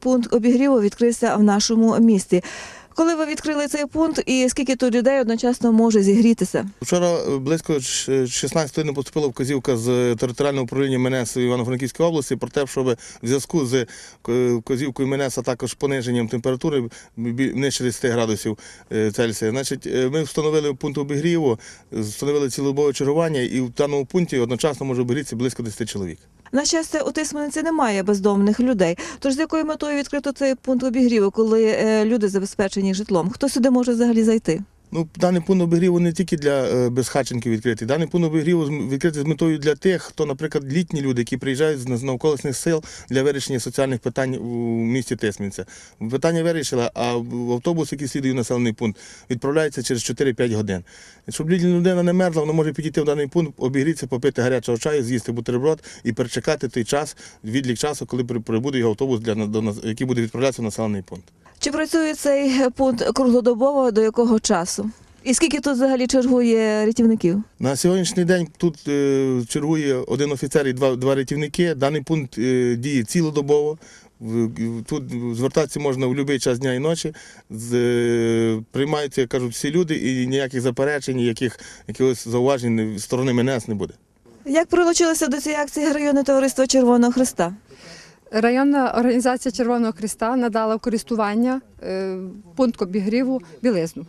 пункт обігріву відкрився в нашому місті. Коли ви відкрили цей пункт і скільки тут людей одночасно може зігрітися? Вчора е, близько 16 години поступила вказівка з територіального управління МНС Івано-Франківської області про те, щоб в зв'язку з е, вказівкою МНС, а також пониженням температури нижче 10 градусів е, Цельсія. Значить, е, ми встановили пункт обігріву, встановили цілодобове чергування, і в даному пункті одночасно може обігрітися близько 10 чоловік. На щастя, у Тисманиці немає бездомних людей. Тож з якою метою відкрито цей пункт обігріву, коли е, люди забезпечені житлом? Хто сюди може взагалі зайти? Ну, даний пункт обігріву не тільки для е, безхатченків відкритий. Даний пункт обігріву відкритий з метою для тих, хто, наприклад, літні люди, які приїжджають з нав- навколишніх сил для вирішення соціальних питань у місті Тисмінця. Питання вирішили, а автобус, який слідує населений пункт, відправляється через 4-5 годин. Щоб людина не мерзла, вона може підійти в даний пункт, обігрітися, попити гарячого чаю, з'їсти бутерброд і перечекати той час, відлік часу, коли прибуде його автобус, для, який буде відправлятися в населений пункт. Чи працює цей пункт круглодобово до якого часу? І скільки тут взагалі чергує рятівників? На сьогоднішній день тут е, чергує один офіцер і два, два рятівники. Даний пункт е, діє цілодобово. Тут звертатися можна в будь-який час дня і ночі. З, е, приймаються, як кажуть, всі люди, і ніяких заперечень, ніяких якихось зауважень сторони МНС не буде. Як прилучилося до цієї акції районне товариство Червоного Христа? Районна організація Червоного Христа надала користування е, пункт обігріву білизну.